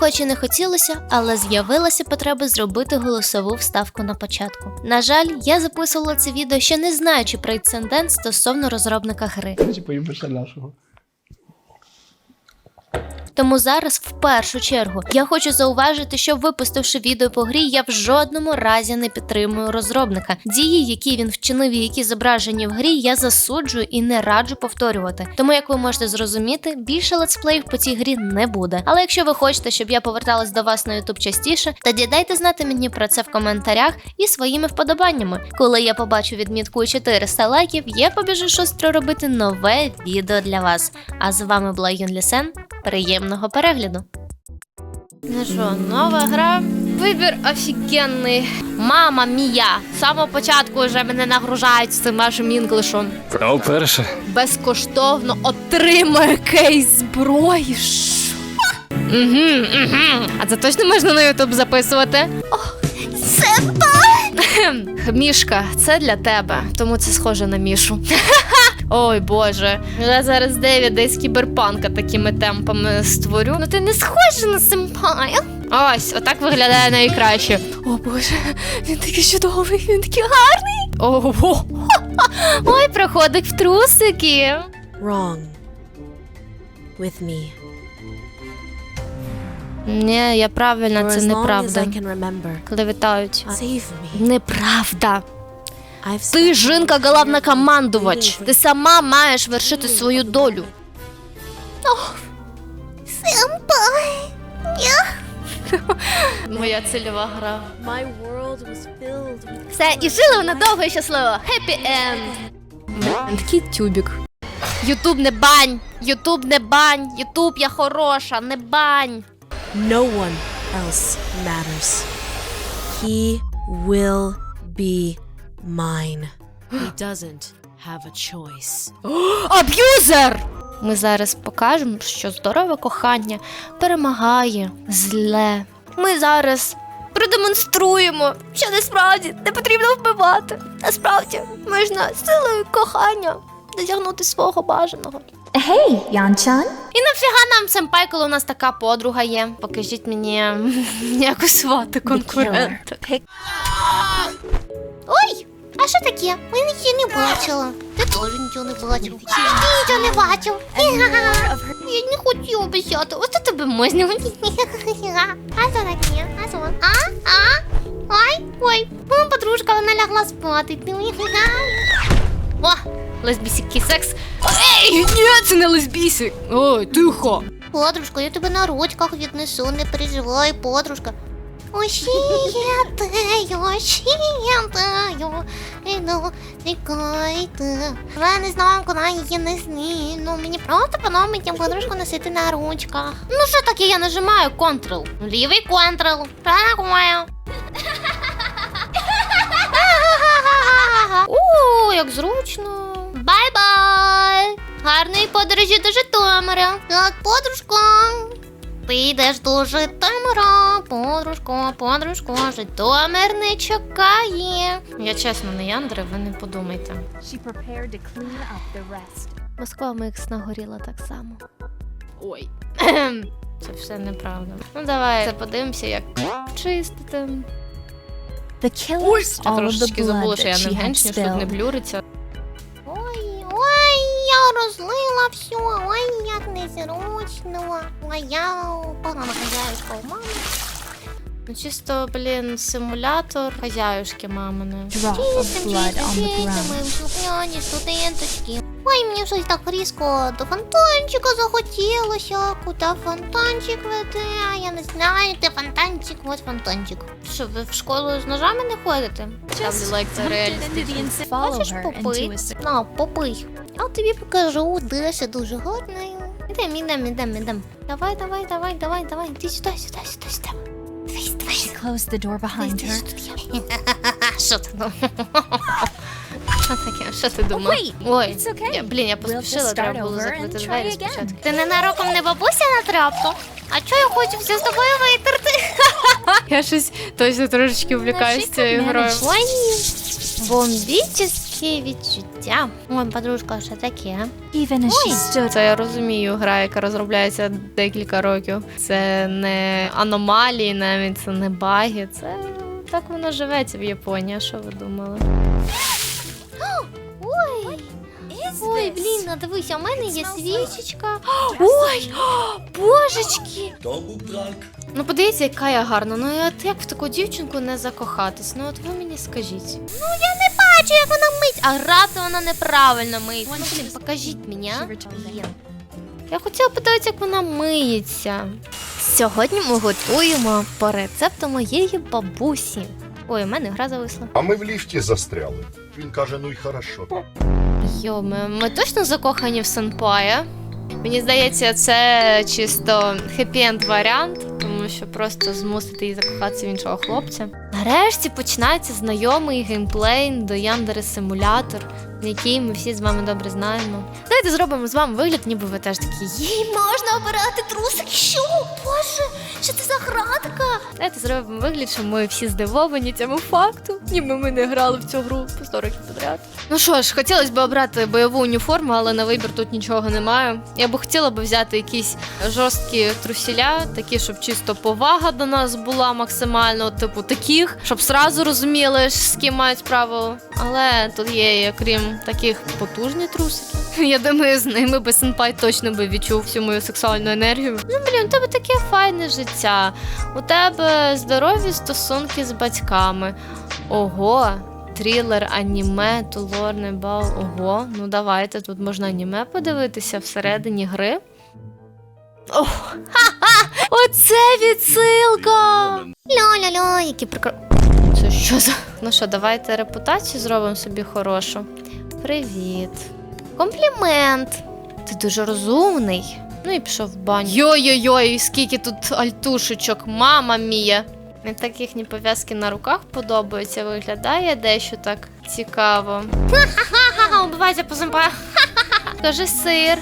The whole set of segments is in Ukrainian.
Хоч і не хотілося, але з'явилася потреба зробити голосову вставку на початку. На жаль, я записувала це відео ще не знаючи про інцидент стосовно розробника гри. Нашого. Тому зараз, в першу чергу, я хочу зауважити, що випустивши відео по грі, я в жодному разі не підтримую розробника. Дії, які він вчинив і які зображені в грі, я засуджую і не раджу повторювати. Тому, як ви можете зрозуміти, більше летсплеїв по цій грі не буде. Але якщо ви хочете, щоб я поверталась до вас на YouTube частіше, тоді дайте знати мені про це в коментарях і своїми вподобаннями. Коли я побачу відмітку у 400 лайків, я побіжу шустро робити нове відео для вас. А з вами була Юн Лісен. Приємного перегляду. Ну що, нова гра. Вибір офігенний. Мама мія. З самого початку вже мене нагружають з цим вашим інглишом. Про вперше. Безкоштовно отримає кейс зброї. Угу, угу. А це точно можна на Ютуб записувати? О, це Мішка, це для тебе, тому це схоже на мішу. Ой Боже, я зараз Девіда з кіберпанка такими темпами створю. Ну ти не схожа на симпая. Ось, отак виглядає найкраще. О Боже, він такий чудовий, він такий гарний. Ого. Ой, проходить в трусики. wrong with me. Ні, я правильно, це неправда. Коли вітають. Неправда. Ти жінка головнокомандувач. Ти сама маєш вершити свою долю. Моя цільова гра. my world was filled with Все, і жили вона довго і щасливо. Happy end. Такий тюбік. Ютуб не бань. Ютуб не бань. Ютуб я хороша, не бань. no one else matters. He will be mine. He doesn't have a choice. Аб'юзер! Ми зараз покажемо, що здорове кохання перемагає зле. Ми зараз продемонструємо, що насправді не потрібно вбивати. Насправді можна силою кохання досягнути свого бажаного. Hey, Yanchan. І нафіга нам сенпай, коли у нас така подруга є. Покажіть мені якусь свати конкурента. Ой! А що таке? Я нічого не бачила. Ти теж нічого не бачив. Ти нічого не бачив. Я не хотів обіцяти. Ось це тебе можна. А що таке? А що? А? А? Ой, ой. Моя подружка, вона лягла спати. О, лесбійський секс. Ей, ні, це не лесбійський. Ой, тихо. Подружка, я тебе на ручках віднесу, не переживай, подружка. Ощіятаю, ощіятаю, іду, тікайте. Я. Ну. Ну, що таке, я нажимаю Ctrl. Лівий Ctrl. Такое? О, як зручно. Бай-бай! Гарної подорожі до Житомира. Так, подружко. Ти йдеш до Житомира, подружко, подружко, Житомир не чекає. Я чесно не Яндри, ви не подумайте. She prepared to clean up the rest. Москва Микс нагоріла так само. Ой. Це все неправда. Ну давай це подивимося, як чистити. The killers Я трошечки забула, що я не had генчню, щоб не блюриться. Розлила все, ой, як незручно. Ой, я погано хазяюшка у мами. Ну, чисто, блін, симулятор хазяюшки мамини. Чисто, чисто. Ми слухняні студенточки. Мені щось так різко до фонтанчика захотілося. Куди фонтанчик веде? А Я не знаю, де фонтанчик, ось фонтанчик. Що, ви в школу з ножами не ходите? Хочеш попий? На, попий. Я тобі покажу, Деся дуже гарною. Ідем, ідем, ідем, ідем. Давай, давай, давай, давай, давай. Іди сюди, сюди, сюди, сюди. Дивись. She closed the door behind her. що ти? Що таке? Що ти wait, Ой, okay. я, блін, я поспішила, треба було закрити двері спочатку. Ти ненароком не бабуся на трапку? А чого я хочу все з тобою витерти? Я щось точно трошечки увлікаюсь цією грою. Ой, бомбічески. Такі відчуття. Ой, подружка, що таке? As Це я розумію, гра, яка розробляється декілька років. Це не аномалії, навіть це не баги. Це так воно живеться в Японії. Що ви думали? Ой, ой, блін, а дивися, у мене є свічечка. Ой, божечки! Ну подивіться, яка я гарна. Ну і от як в таку дівчинку не закохатись? Ну от ви мені скажіть. Ну я не бачу, як вона мить, а грати вона неправильно мить. Ну блін, покажіть мені. а. Блін. Я хотіла подивитися, як вона миється. Сьогодні ми готуємо по рецепту моєї бабусі. Ой, у мене гра зависла. А ми в ліфті застряли. Він каже: ну й хорошо. Йоме, ми точно закохані в Сенпая? Мені здається, це чисто хеппі-енд варіант, тому що просто змусити її закохатися в іншого хлопця. Нарешті починається знайомий геймплей до Яндери Симулятор, який ми всі з вами добре знаємо. Давайте зробимо з вами вигляд, ніби ви теж такі. Їй можна обирати трусики. Що? Боже, що це за градка? Давайте зробимо вигляд, що ми всі здивовані цьому факту, ніби ми не грали в цю гру по 100 років підряд. Ну що ж, хотілося б обрати бойову уніформу, але на вибір тут нічого немає. Я би хотіла б взяти якісь жорсткі трусіля, такі, щоб чисто повага до нас була максимально, типу таких, щоб сразу розуміли, з ким мають справу. Але тут є, крім таких, потужні трусики. Я думаю, з ними би сенпай точно би відчув всю мою сексуальну енергію. Ну блін, у тебе таке файне життя. У тебе здорові стосунки з батьками. Ого, трилер, аніме, тулорний бал. Ого, ну давайте тут можна аніме подивитися всередині гри. О, ха-ха! Оце відсилка! Ля-ля-ля, які прикро... Це що за. Ну що, давайте репутацію зробимо собі хорошу. Привіт. Комплімент. Ти дуже розумний. Ну і пішов в баню. Йой-йой-йой, скільки тут альтушечок, мама мія. Мені так їхні пов'язки на руках подобаються, виглядає дещо так цікаво. Ха-ха-ха, убивайся по зомба. Кажи сир.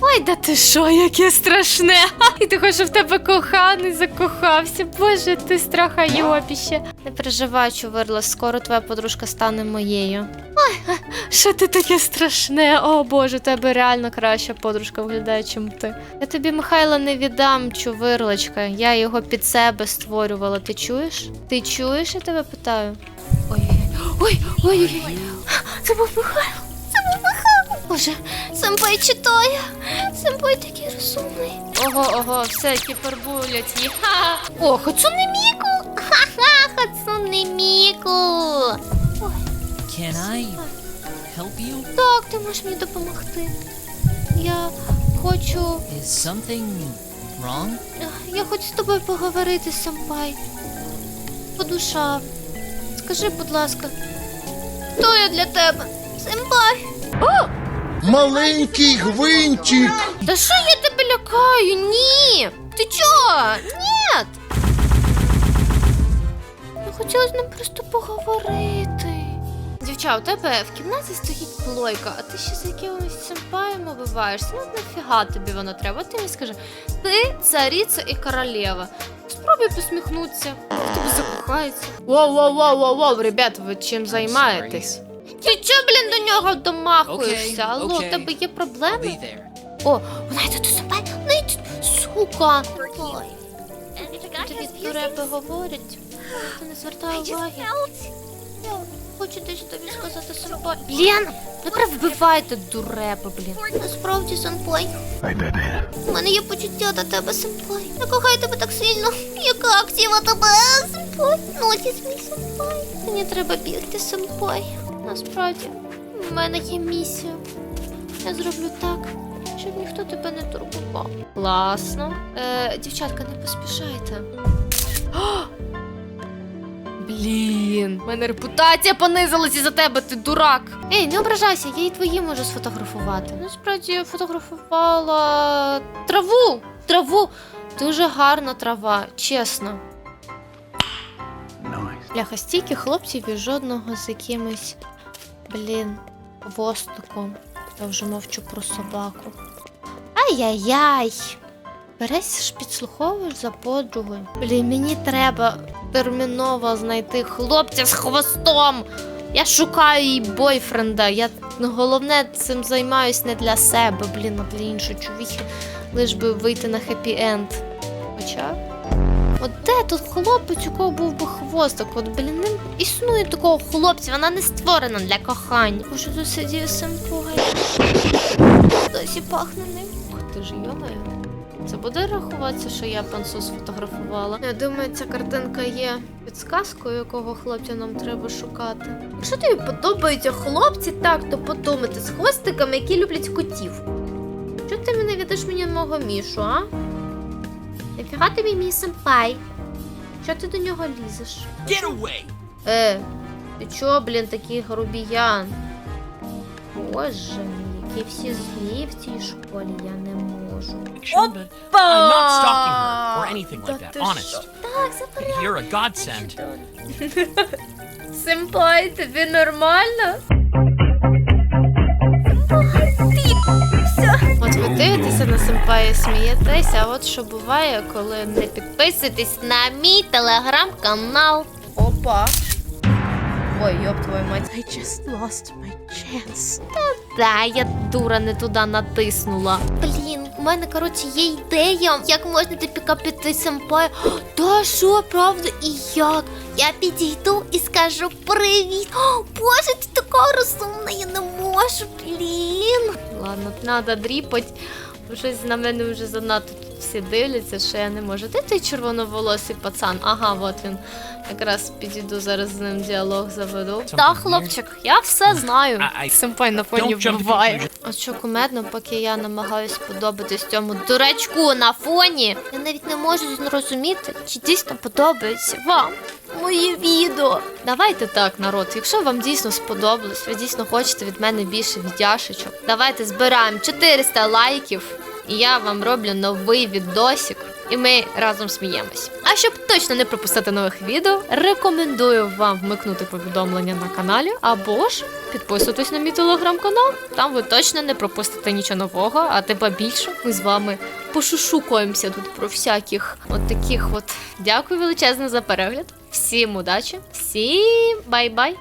Ой, да ти що, яке страшне. І ти хочеш, щоб в тебе коханий закохався. Боже, ти страха йопіще. Не переживай, чувирло, скоро твоя подружка стане моєю. Ой, що ти таке страшне? О Боже, у тебе реально краща подружка виглядає, чим ти. Я тобі Михайла не віддам, чувирлочка. Я його під себе створювала. Ти чуєш? Ти чуєш, я тебе питаю? Ой, ой, ой, ой, ой. Це був Михайло. Боже, Семпай читає. Семпай такий розумний. Ого, ого, все, кіпербулять їх. Ха. О, Хацуне Міку. Ха-ха, Хацуне Міку. Can I help you? Так, ти можеш мені допомогти. Я хочу. Is something wrong? Я хочу з тобою поговорити, Семпай. По душам. Скажи, будь ласка, хто я для тебе? Семпай. Маленький гвинтик! Та що я тебе лякаю? Ні! Ти чого? Ні! Я хотіла з ним просто поговорити. Дівча, у тебе в кімнаті стоїть плойка, а ти ще з якимось симпаєм обиваєшся. Ну нафіга тобі воно треба? Ти мені скажи, ти цариця і королева. Спробуй посміхнутися, в тебе закохається. Воу, воу, воу, воу, воу, ребят, ви чим займаєтесь? Ти чого, блін, до нього домахуєшся? Окей, Алло, в окей. тебе є I'll проблеми? there. О, вона йде до себе. Вона йде. Сука. Ой. Тобі дуреби говорять. Ти не звертай уваги. Хочу десь тобі сказати сенпай. Блін, не перевбивайте дуреби, блін. Насправді, сенпай. У мене є почуття до тебе, сенпай. Я кохаю тебе так сильно. Яка актива тебе, сенпай. Носіс мій сенпай. Мені треба бігти, сенпай. Насправді, в мене є місія. Я зроблю так, щоб ніхто тебе не турбував. Класно. Е, дівчатка, не поспішайте. О! Блін, в мене репутація понизилась із-за тебе, ти дурак. Ей, не ображайся, я і твої можу сфотографувати. Насправді я фотографувала траву. Траву. Дуже гарна трава, чесно. Бляха, стільки хлопців і жодного з якимось, блін, хвостиком. Я вже мовчу про собаку. Ай-яй-яй. Бересь ж підслуховуєш за подругою. Блін, мені треба терміново знайти хлопця з хвостом, Я шукаю їй бойфренда. Я ну, головне цим займаюсь не для себе, блін, а для іншого чоловіка. Лиш би вийти на хеппі енд. Хоча. От де тут хлопець, у кого був би хвостик? От, блін, не існує такого хлопця, вона не створена для кохання. Боже, тут сидів семпугай. Досі пахне ним. Ух ти ж йомаю. Це буде рахуватися, що я пансу сфотографувала. Я думаю, ця картинка є підсказкою, якого хлопця нам треба шукати. Якщо тобі подобаються хлопці, так, то подумати з хвостиками, які люблять котів. Чого ти мене віддаш мені мого мішу, а? Нафіга тобі мій сенпай? Чого ти до нього лізеш? Get away! Е, ти чого, блін, такий грубіян? Боже мій, які всі злі в цій школі, я не можу. But I'm not stalking her or anything like that, honest. Так, забирай. You're a godsend. Симпай, тобі нормально? Ви дивитеся на симпая, смієтеся, а от що буває, коли не підписуєтесь на мій телеграм-канал. Опа. Ой, йоп твою мать. I just lost my chance. Та я дура не туди натиснула. Блін, у мене коротше є ідея, як можна допікапити симпая. Та що, правда, і як? Я підійду і скажу привіт. О, Боже, ти така розумна, я не можу, блін. Ладно, треба дріпать. бо Щось на мене вже занадто тут всі дивляться, що я не можу. Де той червоноволосий пацан? Ага, от він. Якраз підійду зараз з ним діалог заведу. Та, хлопчик, я все знаю. Симпай на фоні вбиває. А що кумедно, поки я намагаюсь подобатись цьому дурачку на фоні. Я навіть не можу зрозуміти, чи дійсно подобається вам моє відео. Давайте так, народ. Якщо вам дійсно сподобалось, ви дійсно хочете від мене більше віддяшечок. Давайте збираємо 400 лайків, і я вам роблю новий відосик. І ми разом сміємось. А щоб точно не пропустити нових відео, рекомендую вам вмикнути повідомлення на каналі або ж підписуйтесь на мій телеграм-канал. Там ви точно не пропустите нічого нового, а типа більше ми з вами пошушукаємося тут про всяких от таких от. Дякую величезно за перегляд. Всім удачі, всім бай-бай!